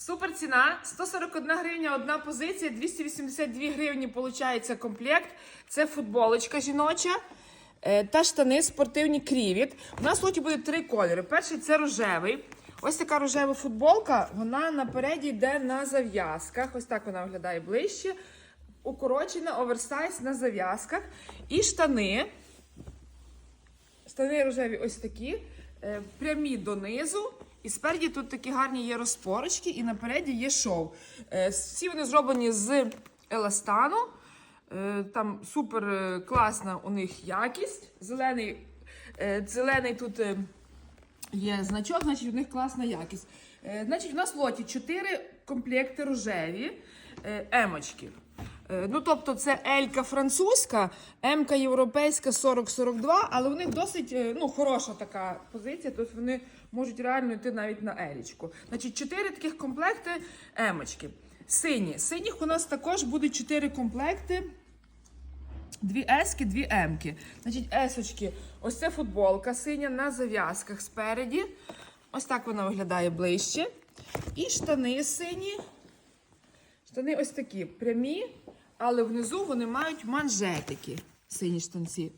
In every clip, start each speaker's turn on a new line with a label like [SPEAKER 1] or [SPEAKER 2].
[SPEAKER 1] Супер ціна 141 гривня, одна позиція, 282 гривні виходить комплект. Це футболочка жіноча. е, Та штани спортивні крівіт. У нас лоті буде три кольори. Перший це рожевий. Ось така рожева футболка. Вона напереді йде на зав'язках. Ось так вона виглядає ближче. Укорочена оверсайз на зав'язках. І штани. Штани рожеві ось такі, е, прямі донизу. І спереді тут такі гарні є розпорочки, і напереді є шов. Е, всі вони зроблені з еластану. Е, там супер е, класна у них якість. Зелений, зелений тут є значок, значить у них класна якість. Значить, у нас в лоті 4 комплекти рожеві, емочки. Е, Ну, тобто це Елька французька, М-ка європейська 40-42, але у них досить е, ну, хороша така позиція, тобто вони можуть реально йти навіть на Елічку. Значить, 4 таких комплекти Емочки. Сині. Синіх у нас також будуть 4 комплекти. Дві ески, дві емки. Значить, есочки. Ось це футболка синя на зав'язках спереді. Ось так вона виглядає ближче. І штани сині. Штани ось такі прямі, але внизу вони мають манжетики, сині штанці.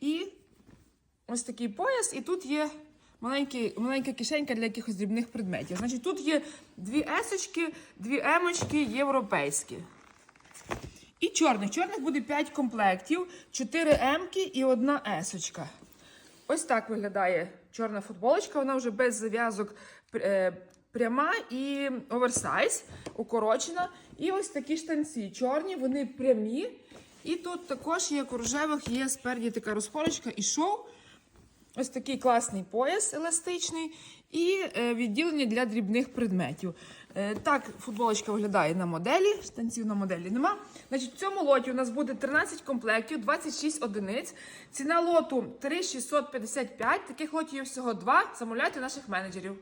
[SPEAKER 1] І ось такий пояс, і тут є маленький, маленька кишенька для якихось дрібних предметів. Значить, тут є дві есочки, дві емочки європейські. І чорних. Чорних буде 5 комплектів, 4 емки і одна есочка. Ось так виглядає чорна футболочка. Вона вже без зав'язок е, пряма і оверсайз, укорочена. І ось такі штанці. Чорні, вони прямі. І тут також, як у рожевих, є спереді така розпорочка і шов. Ось такий класний пояс еластичний і е, відділення для дрібних предметів. Е, так, футболочка виглядає на моделі, штанців на моделі нема. Значить, в цьому лоті у нас буде 13 комплектів, 26 одиниць. Ціна лоту 3,655. Таких лотів є всього два. Замовляйте наших менеджерів.